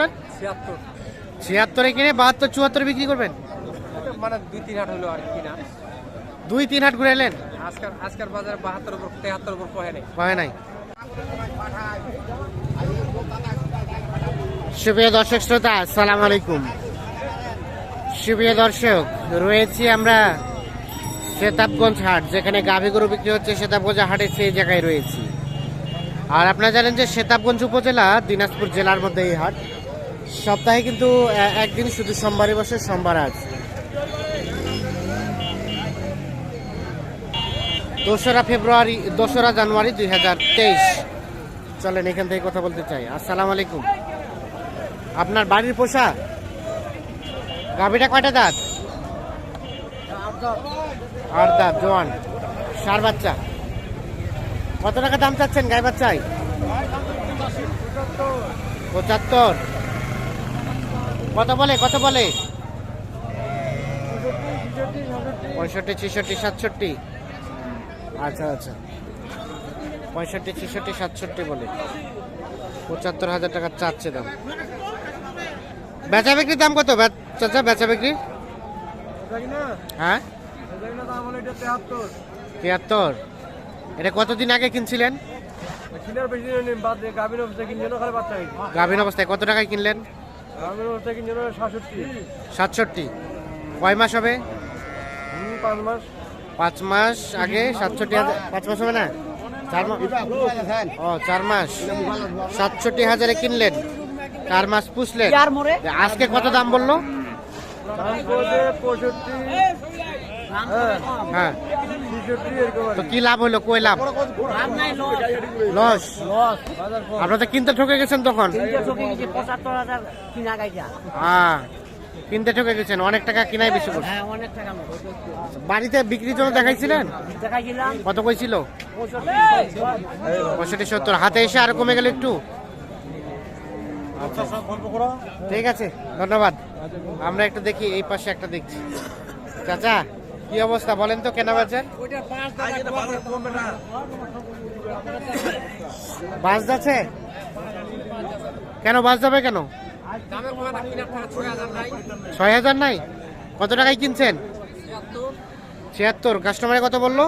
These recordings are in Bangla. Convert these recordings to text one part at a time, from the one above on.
বললেন? ছিয়াত্তর। কিনে বাহাত্তর চুয়াত্তরে বিক্রি করবেন? মানে দুই তিন হাট হলো আর কি না। দুই তিন হাট ঘুরে এলেন? আজকাল আজকাল বাজারে বাহাত্তর উপর তেহাত্তর উপর পহে নেই। হয় নাই। সুপ্রিয় দর্শক শ্রোতা আসসালামু আলাইকুম। সুপ্রিয় দর্শক রয়েছি আমরা সেতাবগঞ্জ হাট যেখানে গাভী গরু বিক্রি হচ্ছে সেতাবগঞ্জ হাটে সেই জায়গায় রয়েছি। আর আপনারা জানেন যে সেতাবগঞ্জ উপজেলা দিনাজপুর জেলার মধ্যে এই হাট। সপ্তাহে কিন্তু একদিন শুধু সোমবারে বসে, সোমবার আজ। দোসরা ফেব্রুয়ারি, দোসরা জানুয়ারি দুই হাজার তেইশ। চলেন, এখান থেকে কথা বলতে চাই। আসসালামু আলাইকুম। আপনার বাড়ির পোষা? গাভিটা কয়টা দাঁত? আট দাঁত, জোয়ান। সার বাচ্চা? কত টাকা দাম চাচ্ছেন গাই বাচ্চায়? পঁচাত্তর। কত বলে কত বলে? পঁয়ষট্টি ছেষট্টি সাতষট্টি। আচ্ছা আচ্ছা। পঁয়ষট্টি ছেষট্টি সাতষট্টি বলে। পঁচাত্তর হাজার টাকা চাচ্ছে দাম। বেচা বিক্রির দাম কত? চাচা বেচা বিক্রি? হ্যাঁ? তিয়াত্তর। এটা কতদিন আগে কিনছিলেন? গাভীর অবস্থায় কত টাকায় কিনলেন? সাতষট্টি। কয় মাস হবে? পাঁচ মাস। পাঁচ মাস আগে সাতষট্টি হাজার পাঁচ মাস। হবে না? চার মাস ও চার মাস। সাতষট্টি হাজারে কিনলেন। চার মাস পুষলেন। আজকে কত দাম বলল? হ্যাঁ। তো কি লাভ হলো? কই লাভ? লস? আপনারা তো কিনতে ঠকে গেছেন তখন? হ্যাঁ কিনতে ঠকে গেছেন। অনেক টাকা কিনাই বেশি করছে। বাড়িতে বিক্রির জন্য দেখাইছিলেন? কত কইছিল? পঁয়ষট্টি পঁয়ষট্টি সত্তর। হাতে এসে আর কমে গেল একটু? ঠিক আছে ধন্যবাদ। আমরা একটু দেখি এই পাশে একটা দেখছি। চাচা কি অবস্থা বলেন তো, কেনা বেচেন বাস যাচ্ছে? কেন বাস যাবে কেন? ছয় হাজার নাই? কত টাকায় কিনছেন? ছিয়াত্তর। কাস্টমারে কত বলল?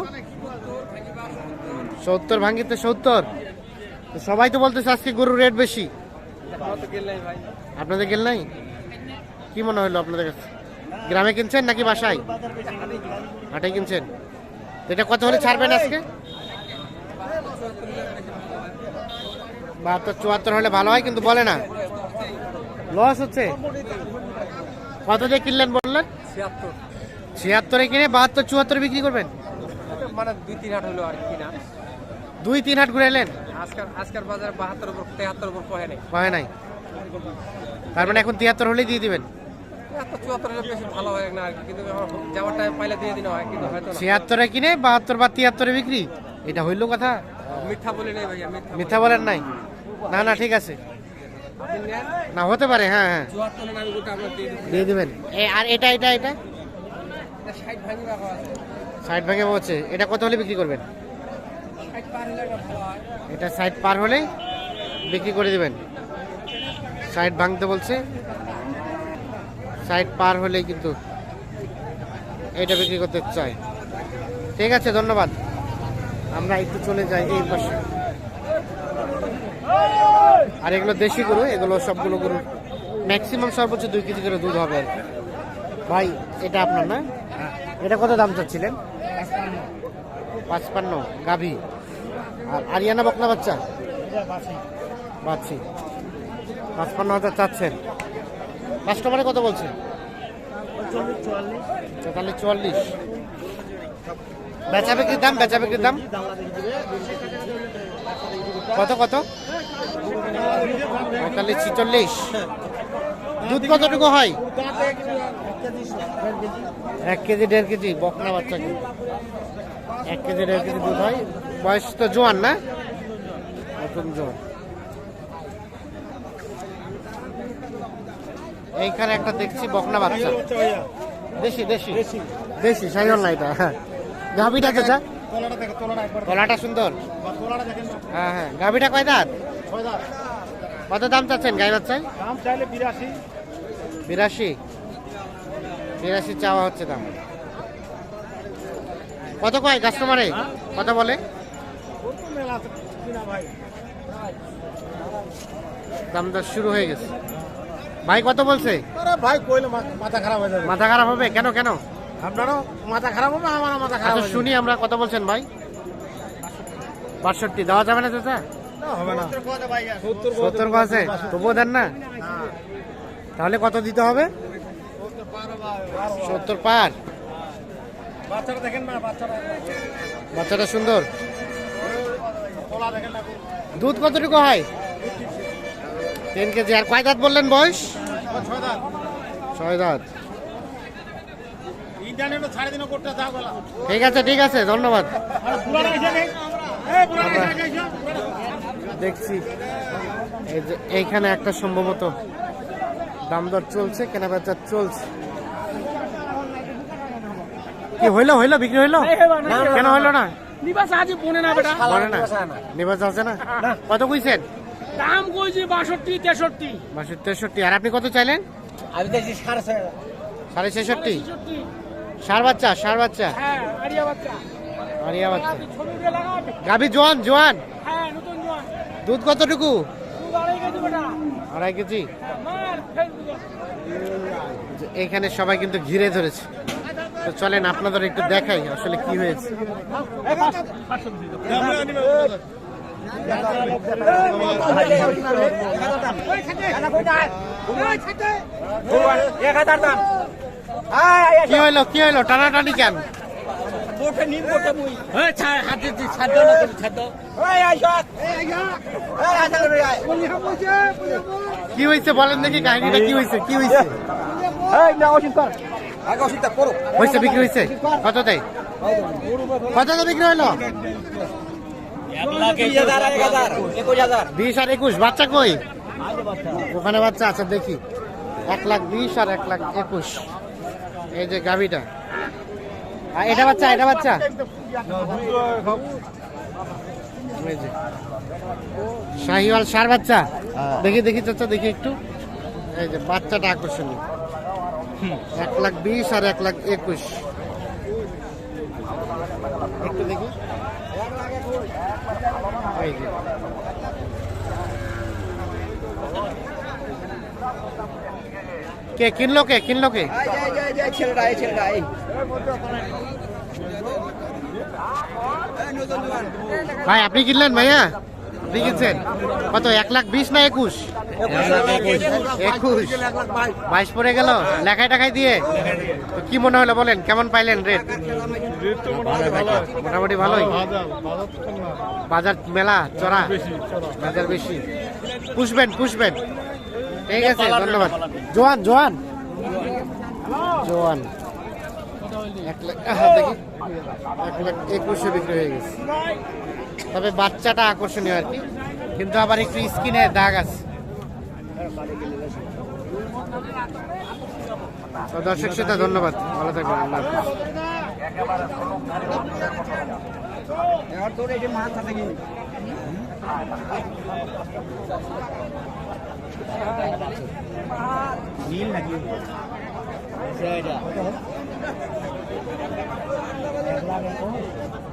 সত্তর ভাঙ্গিতে সত্তর। সবাই তো বলতেছে আজকে গরুর রেট বেশি। আপনাদের গেল নাই? কি মনে হলো আপনাদের কাছে? গ্রামে কিনছেন নাকি বাসায়? হাটে কিনছেন? এটা কত হলে ছাড়বেন আজকে? বাহাত্তর চুয়াত্তর হলে ভালো হয় কিন্তু বলে না। লস হচ্ছে? কত দিয়ে কিনলেন বললেন? ছিয়াত্তর। কিনে বাহাত্তর চুয়াত্তর বিক্রি করবেন? মানে দুই তিন হাট হলো আর দুই তিন হাট ঘুরে এলেন? আজকাল আজকাল বাজারে বাহাত্তর উপর তেহাত্তর উপর নেই। নাই। তার মানে এখন তিয়াত্তর হলেই দিয়ে দিবেন? ছিয়াত্তরে কিনে বাহাত্তর বা তিয়াত্তরে বিক্রি? এটা হইল কথা? মিথ্যা বলি নাই ভাইয়া মিথ্যা বলেন নাই? না না ঠিক আছে। না হতে পারে হ্যাঁ হ্যাঁ। দিয়ে দিবেন। আর এটা এটা এটা? সাইড ভাঙে বলছে এটা কত হলে বিক্রি করবেন? এটা সাইড পার হলে বিক্রি করে দিবেন। সাইড ভাঙতে বলছে। সাইড পার হলেই কিন্তু এটা বিক্রি করতে চাই। ঠিক আছে, ধন্যবাদ। আমরা একটু চলে যাই এই পাশে। আর এগুলো দেশি গরু, এগুলো সবগুলো গরু ম্যাক্সিমাম সর্বোচ্চ দুই কেজি করে দুধ হবে। ভাই, এটা আপনার না? এটা কত দাম চাচ্ছিলেন? পাঁচপান্ন। গাভি। আর আরিয়ানা বকনা বাচ্চা? বাচ্চি। পাঁচপান্ন হাজার চাচ্ছেন। কাস্টমারে কত বলছে? তেতাল্লিশ চুয়াল্লিশ। বেচা বিক্রির দাম, বেচা বিক্রির দাম? কত কত? পঁয়তাল্লিশ, ছিচল্লিশ। দুধ কতটুকু হয়? এক কেজি, দেড় কেজি, বকনা বাচ্চা কি এক কেজি, দেড় কেজি দুধ হয়। বয়স তো জোয়ান, না? নতুন জোয়ান। এইখানে একটা দেখছি বকনা বাচ্চা। দেশি দেশি। দেশি। সাইল না এটা হ্যাঁ। গাভিটা চাচা তলাটা সুন্দর। হ্যাঁ হ্যাঁ। গাভিটা কয় দাঁত? কত দাম চাচ্ছেন গাই বাচ্চায়? দাম চাইলে বিরাশি। বিরাশি? বিরাশি চাওয়া হচ্ছে দাম। কত কয় কাস্টমারে? কত বলে? দাম দর শুরু হয়ে গেছে। ভাই কত বলছে? ভাই কইলে মাথা খারাপ হয়ে যাবে। মাথা খারাপ হবে? কেন কেন? আপনারও মাথা খারাপ হবে আমারও মাথা খারাপ আচ্ছা হবে শুনি আমরা কত বলছেন ভাই? বাষট্টি। দেওয়া যাবে না চাচা? হবে না। সত্তর সত্তর আছে তবুও দেন না? তাহলে কত দিতে হবে? সত্তর পার। বাচ্চাটা দেখেন না বাচ্চাটা। বাচ্চাটা সুন্দর। তোলা দেখেন না। দুধ কতটুকু হয়? তিন কেজি আর কয় দাঁত বললেন বয়স? ছয় দাঁত। ঠিক আছে ঠিক আছে ধন্যবাদ। দেখছি। এইখানে একটা সম্ভবত দাম দর চলছে কেনা বেচা চলছে। কি হইল হইল বিক্রি হইল? কেন হইল না। নিবাস বনে না বেটা। না? নিবাস আছে না। কত কইছেন? দাম কইছি বাষট্টি তেষট্টি। বাষট্টি তেষট্টি। আর আপনি কত চাইলেন? আমি দেখছি সাড়ে ছেষট্টি? সার বাচ্চা সার বাচ্চা। হ্যাঁ আরিয়া বাচ্চা। আরিয়া বাচ্চা। ছবি উঠে লাগাবে। গাভী জোয়ান জোয়ান। হ্যাঁ নতুন জোয়ান। দুধ কতটুকু? দুধ আড়াই কেজি বেটা। আড়াই কেজি? মার ফেসবুকে যে এখানে সবাই কিন্তু ঘিরে ধরেছে। তো চলেন আপনাদের একটু দেখাই আসলে কি হয়েছে। কি হইল কি হইল? টানাটানি কেন? কি হয়েছে বলেন দেখি কাহিনীটা কি হয়েছে কি হয়েছে হয়েছে বিক্রি হয়েছে কততে কততে বিক্রি হইল? বিশ আর একুশ বাচ্চা কই? ওখানে বাচ্চা আছে দেখি। এক লাখ বিশ আর এক লাখ একুশ। এই যে গাভিটা। আর এটা বাচ্চা এটা বাচ্চা? শাহিওয়াল সার বাচ্চা? দেখি দেখি চাচা দেখি একটু। এই যে বাচ্চাটা আকর্ষণীয়। এক লাখ বিশ আর এক লাখ একুশ। একটু দেখি। এই কে কিনলো কে কিনলো কে? ভাই আপনি কিনলেন ভাইয়া? কিনছেন কত? এক লাখ বিশ না একুশ? একুশ। বাইশ পড়ে গেল। লেখায় টাকায় দিয়ে? কি মনে হলো বলেন? কেমন পাইলেন রেট? মোটামুটি ভালোই। বাজার মেলা, চড়া? বাজার বেশি। পুষবেন পুষবেন। ঠিক আছে, ধন্যবাদ। জোয়ান জোয়ান। জোয়ান। এক লাখ এক লাখ একুশে বিক্রি হয়ে গেছে। তবে বাচ্চাটা আকর্ষণীয় আর কি। কিন্তু আবার একটু স্কিনে দাগ আছে। দর্শক শ্রোতা, ধন্যবাদ। ভালো থাকবেন, আল্লাহ হাফেজ। Gracias.